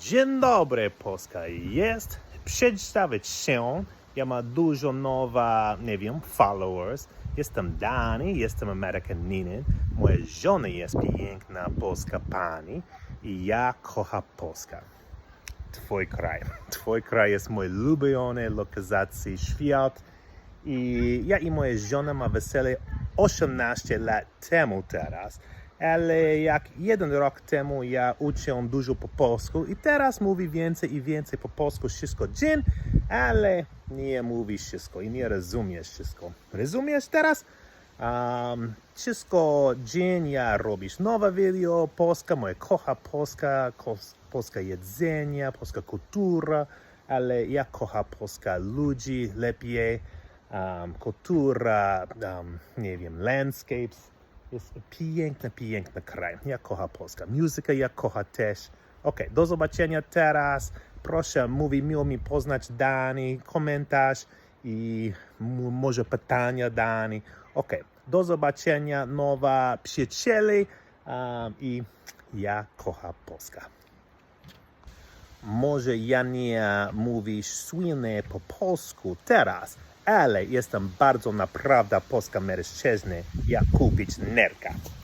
Dzień dobry, Polska jest. Przedstawić się. Ja mam dużo nowa, nie wiem, followers. Jestem Dani, jestem Amerykaninem. Moja żona jest piękna polska pani i ja kocham Polskę. Twój kraj. Twój kraj jest mój ulubiony lokalizacji świat. I ja i moja żona ma wesele 18 lat temu teraz. Ale jak jeden rok temu ja uczę dużo po polsku i teraz mówi więcej i więcej po polsku wszystko dzień, ale nie mówi wszystko i nie rozumiesz wszystko. Rozumiesz teraz? Um, wszystko dzień ja robisz nowe video, polska, moja kocha polska, polska jedzenie, polska kultura, ale ja kocha polska ludzi lepiej, um, kultura, um, nie wiem, landscapes. Jest piękny, piękny kraj. Ja kocham Polskę. Muzykę ja kocham też. Ok, do zobaczenia teraz. Proszę, mówi miło mi poznać Dani, komentarz i może pytania Dani. Ok, do zobaczenia, nowa przyjaciele um, i ja kocham Polskę. Może ja nie mówisz słynnie po polsku teraz, ale jestem bardzo naprawdę polska mężczyzna, jak kupić nerka.